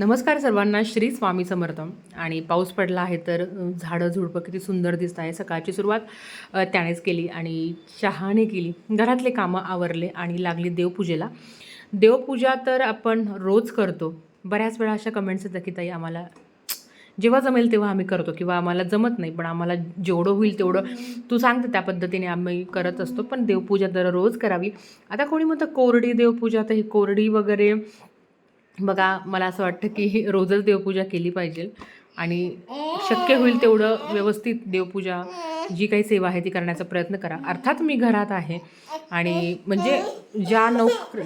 नमस्कार सर्वांना श्री स्वामी समर्थ. आणि पाऊस पडला आहे तर झाडं झुडपं किती सुंदर दिसत आहे सकाळची सुरुवात त्यानेच केली आणि चहाने केली. घरातले कामं आवरले आणि लागली देवपूजेला. देवपूजा तर आपण रोज करतो. बऱ्याच वेळा अशा कमेंट्स येतात की ताई आम्हाला जेव्हा जमेल तेव्हा आम्ही करतो किंवा आम्हाला जमत नाही पण आम्हाला जेवढं होईल तेवढं तू सांगते त्या पद्धतीने आम्ही करत असतो. पण देवपूजा दररोज करावी. आता कोणी म्हणतं कोरडी देवपूजा तर ही कोरडी वगैरे बघा मला असं वाटतं की ही रोजच देवपूजा केली पाहिजे आणि शक्य होईल तेवढं व्यवस्थित देवपूजा जी काही सेवा आहे ती करण्याचा प्रयत्न करा. अर्थात मी घरात आहे आणि म्हणजे ज्या नोकरी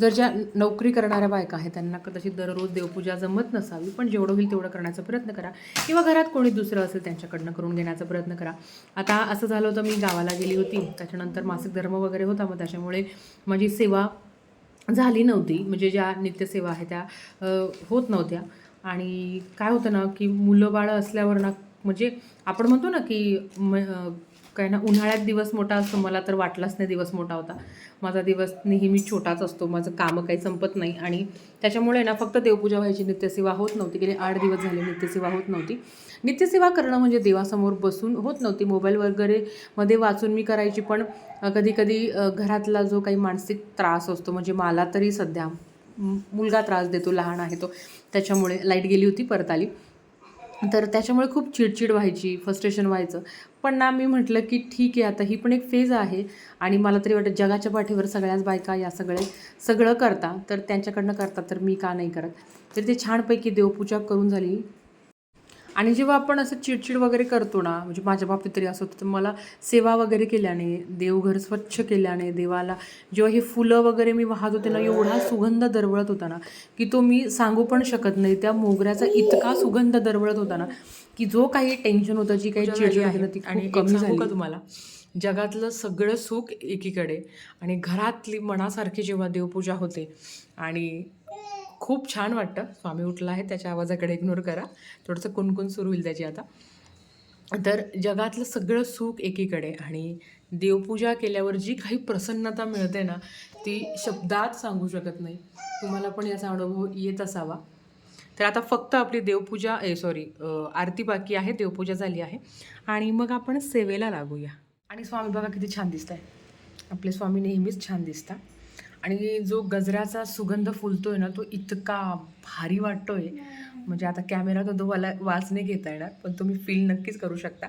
जर ज्या नोकरी करणाऱ्या बायका आहेत त्यांना कदाचित दररोज देवपूजा जमत नसावी पण जेवढं होईल तेवढं करण्याचा प्रयत्न करा. किंवा घरात कोणी दुसरं असेल त्यांच्याकडनं करून घेण्याचा प्रयत्न करा. आता असं झालं होतं मी गावाला गेली होती. त्याच्यानंतर मासिक धर्म वगैरे होता मग त्याच्यामुळे माझी सेवा झाली नव्हती. म्हणजे ज्या नित्यसेवा आहे त्या होत नव्हत्या. आणि काय होतं ना की मुलं बाळं असल्यावर ना म्हणजे आपण म्हणतो ना की म काय ना उन्हाळ्यात दिवस मोठा असतो मला तर वाटलाच नाही दिवस मोठा होता. माझा दिवस नेहमी छोटाच असतो माझं कामं काही संपत नाही. आणि त्याच्यामुळे ना फक्त देवपूजा व्हायची नित्यसेवा होत नव्हती गेले आठ दिवस झाले नित्यसेवा होत नव्हती. नित्यसेवा करणं म्हणजे देवासमोर बसून होत नव्हती. मोबाईल वगैरे मध्ये वाचून मी करायची पण कधी कधी घरातला जो काही मानसिक त्रास असतो म्हणजे मला तरी सध्या मुलगा त्रास देतो लहान आहे तो. त्याच्यामुळे लाइट गेली होती परत आली. तर त्याच्यामुळे खूप चिडचिड व्हायची फ्रस्ट्रेशन व्हायचं. पण ना मी म्हटलं की ठीक आहे आता ही पण एक फेज आहे आणि मला तरी वाटतं जगाच्या पाठीवर सगळ्याच बायका या सगळे सगळं करता तर त्यांच्याकडनं करता तर मी का नाही करत? तर ते छानपैकी देवपूजा करून झाली. आणि जेव्हा आपण असं चिडचिड वगैरे करतो ना म्हणजे माझ्या बाबतीत तरी असं होतं तर मला सेवा वगैरे केल्याने देवघर स्वच्छ केल्याने देवाला जेव्हा हे फुलं वगैरे मी वाहत होते ना एवढा सुगंध दरवळत होता ना की तो मी सांगू पण शकत नाही. त्या मोगऱ्याचा इतका सुगंध दरवळत होता ना की जो काही टेन्शन होतं जी काही चिडचिड आहे ना ती आणि कमी झाली का तुम्हाला? जगातलं सगळं सुख एकीकडे. आणि घरातली मनासारखी जेव्हा देवपूजा होते आणि खूप छान वाटतं. स्वामी उठला आहे त्याच्या आवाजाकडे इग्नोर करा. थोडंसं कुणकुण सुरू होईल त्याची आता. तर जगातलं सगळं सुख एकीकडे आणि देवपूजा केल्यावर जी काही प्रसन्नता मिळते ना ती शब्दात सांगू शकत नाही. तुम्हाला पण याचा अनुभव येत असावा. तर आता फक्त आपली देवपूजा ए सॉरी आरती बाकी आहे देवपूजा झाली आहे. आणि मग आपण सेवेला लागूया. आणि स्वामी बघा किती छान दिसत आहे आपले स्वामी नेहमीच छान दिसतात. आणि जो गजऱ्याचा सुगंध फुलतोय ना तो इतका भारी वाटतोय. म्हणजे आता कॅमेरा तर तुम्हाला वाच नाही घेता येणार पण तुम्ही फील नक्कीच करू शकता.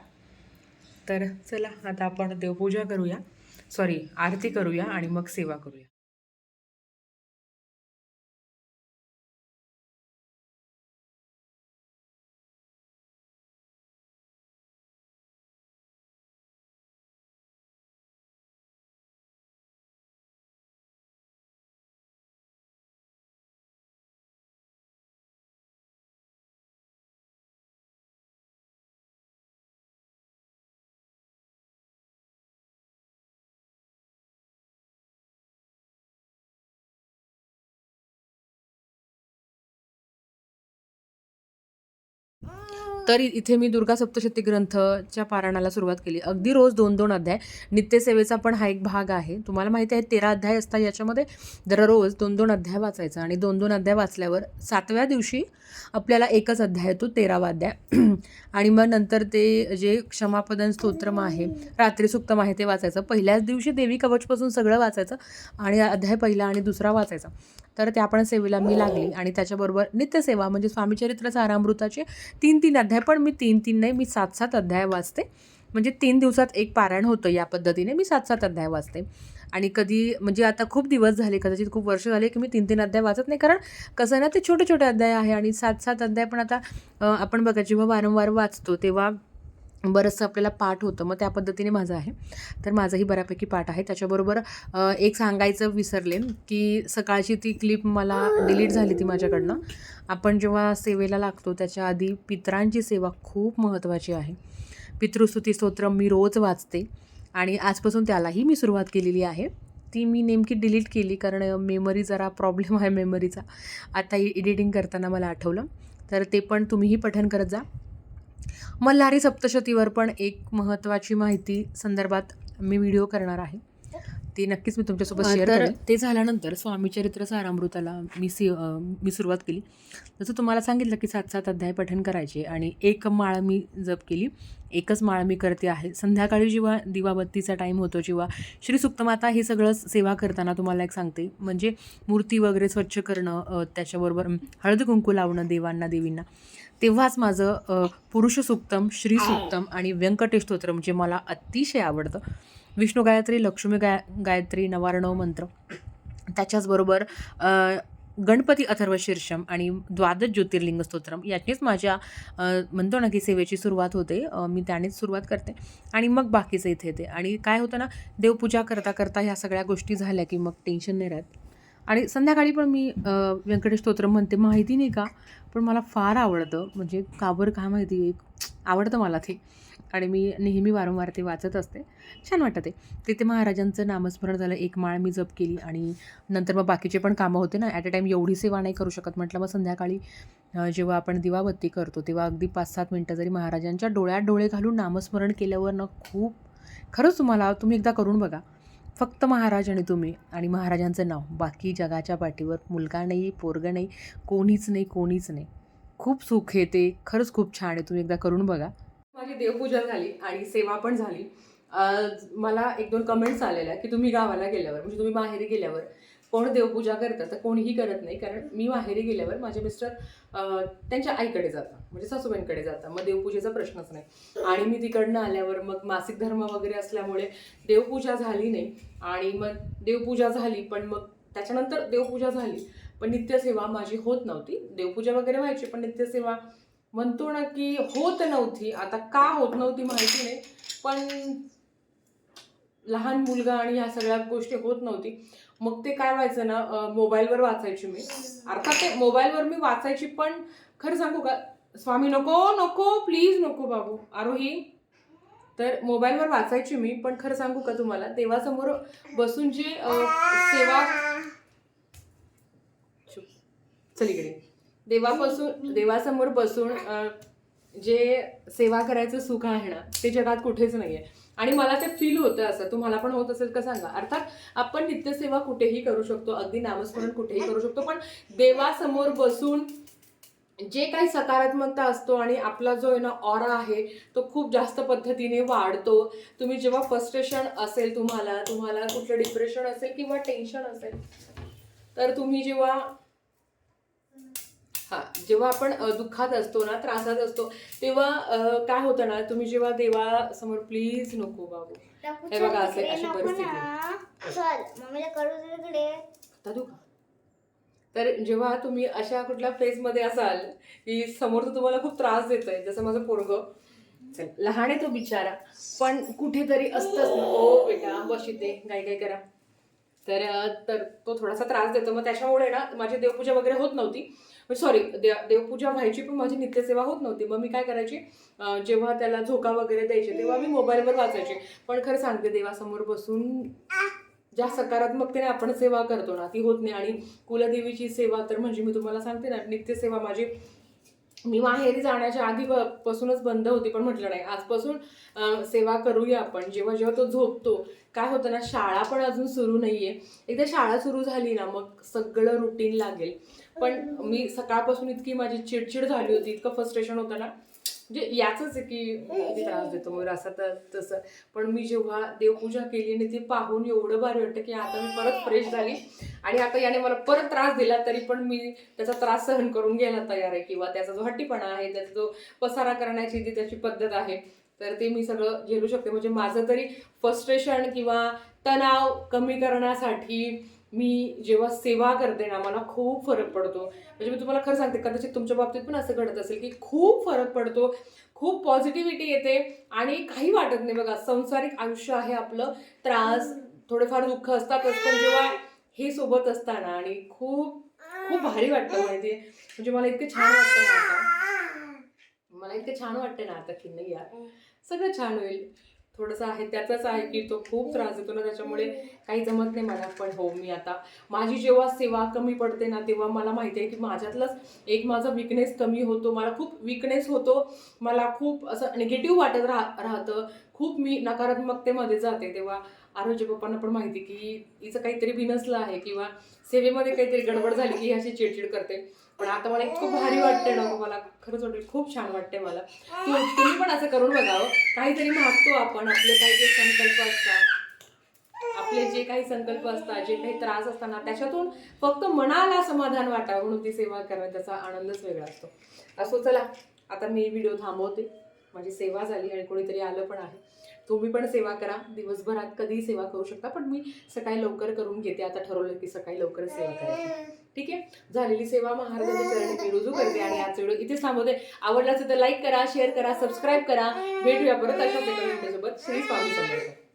तर चला आता आपण देवपूजा करूया. सॉरी आरती करूया आणि मग सेवा करूया. तर इथे मी दुर्गा सप्तशती ग्रंथच्या पारायणाला सुरुवात केली. अगदी रोज दोन दोन अध्याय. नित्यसेवेचा पण हा एक भाग आहे. तुम्हाला माहिती आहे तेरा अध्याय असतात. याच्यामध्ये दररोज दोन दोन अध्याय वाचायचा आणि दोन दोन अध्याय वाचल्यावर सातव्या दिवशी आपल्याला एकच अध्याय येतो तेरावा अध्याय. आणि मग नंतर ते जे क्षमापदन स्तोत्रम आहे रात्री सुक्तम आहे ते वाचायचं. पहिल्याच दिवशी देवी कवचपासून सगळं वाचायचं आणि अध्याय पहिला आणि दुसरा वाचायचा. तर त्या पण सेवेला मी लागली आणि त्याच्याबरोबर नित्यसेवा म्हणजे स्वामीचरित्र सारामृताचे तीन तीन अध्याय पण मी तीन तीन नाही मी सात सात अध्याय वाचते. म्हणजे तीन दिवसात एक पारायण होतं या पद्धतीने मी सात सात अध्याय वाचते. आणि कधी म्हणजे आता खूप दिवस झाले कदाचित खूप वर्ष झाले की मी तीन तीन अध्याय वाचत नाही. कारण कसं आहे ना ते छोटे छोटे अध्याय आहे आणि सात सात अध्याय पण आता आपण बघा जेव्हा वारंवार वाचतो तेव्हा बरंचसं आपल्याला पाठ होतं. मग त्या पद्धतीने माझं आहे. तर माझंही बऱ्यापैकी पाठ आहे. त्याच्याबरोबर एक सांगायचं विसरले की सकाळची ती क्लिप मला डिलीट झाली ती माझ्याकडनं. आपण जेव्हा सेवेला लागतो त्याच्या आधी पितरांची सेवा खूप महत्त्वाची आहे. पितृस्तुती स्तोत्र मी रोज वाचते आणि आजपासून त्यालाही मी सुरुवात केलेली आहे. ती मी नेमकी डिलीट केली कारण मेमरी जरा प्रॉब्लेम आहे मेमरीचा. आता एडिटिंग करताना मला आठवलं. तर ते पण तुम्हीही पठण करत जा. मल्हारी सप्तशतीवर पण एक महत्त्वाची माहिती संदर्भात मी व्हिडिओ करणार आहे. ती नक्कीच मी तुमच्यासोबत शेअर करेन. ते झाल्यानंतर स्वामी चरित्र सारामृताला मी सी मी सुरुवात केली. जसं तुम्हाला सांगितलं की सात सात अध्याय पठण करायचे आणि एक माळ मी जप केली. एकच माळ मी करते आहे. संध्याकाळी जेव्हा दिवाबत्तीचा टाईम होतो जेव्हा श्री सुक्तमाता हे सगळं सेवा करताना तुम्हाला एक सांगते. म्हणजे मूर्ती वगैरे स्वच्छ करणं त्याच्याबरोबर हळद कुंकू लावणं देवांना देवींना. तेव्हाच माझं अ, पुरुष सुक्तम श्री सुक्तम आणि व्यंकटेश स्तोत्रम जे मला अतिशय आवडतं. विष्णू गायत्री लक्ष्मी गाय गायत्री नवारणव मंत्र. त्याच्याचबरोबर गणपती अथर्व शीर्षम आणि द्वादश ज्योतिर्लिंग स्तोत्रम याचीच माझ्या म्हणतो ना की सेवेची सुरुवात होते. मी त्यानेच सुरुवात करते. आणि मग बाकीचं इथे येते. आणि काय होतं ना देवपूजा करता करता ह्या सगळ्या गोष्टी झाल्या की मग टेन्शन नाही राहत. आणि संध्याकाळी पण मी व्यंकटेश स्तोत्र म्हणते माहिती नाही का? पण मला फार आवडतं. म्हणजे काबर काय माहिती एक आवडतं मला ते. आणि मी नेहमी वारंवार ते वाचत असते. छान वाटतं ते. तिथे महाराजांचं नामस्मरण झालं एक माळ मी जप केली आणि नंतर मग बाकीचे पण कामं होते ना. ॲट अ टाईम एवढी सेवा नाही करू शकत. म्हटलं मग संध्याकाळी जेव्हा आपण दिवाबत्ती करतो तेव्हा अगदी पाच सात मिनटं जरी महाराजांच्या डोळ्यात डोळे घालून नामस्मरण केल्यावर ना खूप खरंच तुम्हाला तुम्ही एकदा करून बघा. फक्त महाराज आणि तुम्ही आणि महाराजांचं नाव. बाकी जगाच्या पाठीवर मुलगा नाही पोरगा नाही कोणीच नाही कोणीच नाही. खूप सुख आहे ते. खरंच खूप छान आहे. तुम्ही एकदा करून बघा. माझी देवपूजा झाली आणि सेवा पण झाली. मला एक दोन कमेंट्स आलेल्या की तुम्ही गावाला गेल्यावर म्हणजे तुम्ही बाहेर गेल्यावर कोण देवपूजा करतं तर कोणीही करत नाही. कारण मी माहेरी गेल्यावर माझे मिस्टर त्यांच्या आईकडे जातात. म्हणजे सासूबाईंकडे जातात. मग देवपूजेचा प्रश्नच नाही. आणि मी तिकडनं आल्यावर मग मासिक धर्म वगैरे असल्यामुळे देवपूजा झाली नाही. आणि मग देवपूजा झाली पण मग त्याच्यानंतर देवपूजा झाली. पण नित्यसेवा माझी होत नव्हती. देवपूजा वगैरे व्हायची पण नित्यसेवा म्हणतो ना की होत नव्हती. आता का होत नव्हती माहिती नाही. पण लहान मुलगा आणि ह्या सगळ्या गोष्टी होत नव्हती. मग ते काय व्हायचं ना मोबाईलवर वाचायची मी. अर्थात ते मोबाईलवर मी वाचायची पण खरं सांगू का स्वामी नको नको प्लीज नको बाबू. आरोही तर मोबाईलवर वाचायची मी पण खरं सांगू का तुम्हाला देवासमोर बसून जे सेवा चुप. चल इकडे. देवापासून देवासमोर बसून जे सेवा करायचं सुख आहे ना ते जगात कुठेच नाही आहे आणि मला ते फील होतं असं. तुम्हाला पण होत असेल का सांगा. अर्थात आपण नित्यसेवा कुठेही करू शकतो. अगदी नामस्मरण कुठेही करू शकतो. पण देवासमोर बसून जे काही सकारात्मकता असतो आणि आपला जो आहे ना ऑरा आहे तो खूप जास्त पद्धतीने वाढतो. तुम्ही जेव्हा फ्रस्ट्रेशन असेल तुम्हाला तुम्हाला कुठलं डिप्रेशन असेल किंवा टेन्शन असेल तर तुम्ही जेव्हा हा जेव्हा आपण दुःखात असतो ना त्रासात असतो तेव्हा काय होतं ना तुम्ही जेव्हा देवासमोर प्लीज नको बाबू. हे बघा, असे- अशी परिस्थिती. चल मम्मीला करू दे तिकडे. आता देऊ का? तर जेव्हा तुम्ही अशा कुठल्या फेजमध्ये असाल की समोर तुम्हाला खूप त्रास देत आहे जसं माझं पोरग. लहान आहे तो बिचारा पण कुठेतरी असतंच. ना ओ बेटा बस इथे गाय गाय करा. तर तर तो थोडासा त्रास देतो. मग त्याच्यामुळे ना माझी देवपूजा वगैरे होत नव्हती. सॉरी देवपूजा व्हायची पण माझी नित्यसेवा होत नव्हती. मग मी काय करायची जेव्हा त्याला झोका वगैरे द्यायचे तेव्हा मी मोबाईलवर वाचायचे. पण खरं सांगते देवासमोर बसून ज्या सकारात्मकतेने आपण सेवा करतो ना ती होत नाही. आणि कुलदेवीची सेवा तर म्हणजे मी तुम्हाला सांगते ना नित्यसेवा माझी मी माहेरी जाण्याच्या आधी पासूनच बंद होती पण म्हटलं नाही. आजपासून सेवा करूया आपण. जेव्हा जेव्हा तो झोपतो काय होतं ना शाळा पण अजून सुरू नाही आहे एकदा शाळा सुरू झाली ना मग सगळं रुटीन लागेल. पण मी सकाळपासून इतकी माझी चिडचिड झाली होती इतकं फ्रस्ट्रेशन होतं ना म्हणजे याच आहे की किती त्रास देतो मग असं तर तसं. पण मी जेव्हा देवपूजा केली आणि ती पाहून एवढं भारी वाटतं की आता मी परत फ्रेश झाली. आणि आता याने मला परत त्रास दिला तरी पण मी त्याचा त्रास सहन करून घ्यायला तयार आहे. किंवा त्याचा जो हट्टीपणा आहे त्याचा जो पसारा करण्याची जी त्याची पद्धत आहे तर ते मी सगळं झेलू शकते. म्हणजे माझं तरी फ्रस्ट्रेशन किंवा तणाव कमी करण्यासाठी मी जेव्हा सेवा करते ना मला खूप फरक पडतो. म्हणजे मी तुम्हाला खरं सांगते कदाचित तुमच्या बाबतीत पण असं घडत असेल की खूप फरक पडतो खूप पॉझिटिव्हिटी येते आणि काही वाटत नाही. बघा संसारिक आयुष्य आहे आपलं त्रास थोडेफार दुःख असतातच पण जेव्हा हे सोबत असताना आणि खूप खूप भारी वाटतं माहिती म्हणजे मला इतकं छान वाटतं ना आता. मला इतकं छान वाटतं ना आता की नाही यार. सगळं छान होईल. थोडंसं आहे त्याचाच आहे की तो खूप त्रास देतो ना त्याच्यामुळे काही जमत नाही मला पण हो मी आता माझी जेव्हा सेवा कमी पडते ना तेव्हा मला माहिती आहे की माझ्यातलंच एक माझा विकनेस कमी होतो मला खूप विकनेस होतो मला खूप असं निगेटिव्ह वाटत राह राहतं. खूप मी नकारात्मकतेमध्ये जाते तेव्हा आरोग्य पप्पांना पण माहिती की हिचं काहीतरी बिनसलं आहे किंवा सेवेमध्ये काहीतरी गडबड झाली की अशी चिडचिड करते. पण आता मला इतकं भारी वाटते ना मला खरंच वाटेल खूप छान वाटते मला. तू तुम्ही पण असं करून बघावं. काहीतरी मागतो आपण आपले काही जे संकल्प असतात आपले जे काही संकल्प असतात जे काही त्रास असताना त्याच्यातून फक्त मनाला समाधान वाटावं म्हणून ती सेवा करणं त्याचा आनंदच वेगळा असतो. असो चला आता मी व्हिडिओ थांबवते. माझी सेवा झाली आणि कोणीतरी आलं पण आहे. तुम्ही पण सेवा करा. दिवसभरात कधीही सेवा करू शकता पण मी सकाळी लवकर करून घेते. आता ठरवलं की सकाळी लवकर सेवा करायची. ठीक आहे? झालेली सेवा महाराजांच्या चरणी मी रुजू करते आणि आजचा व्हिडिओ इथेच थांबवते. आवडला असेल तर लाईक करा शेअर करा सबस्क्राईब करा. भेटूया परत अशा सोबत. श्री स्वामी समर्थ.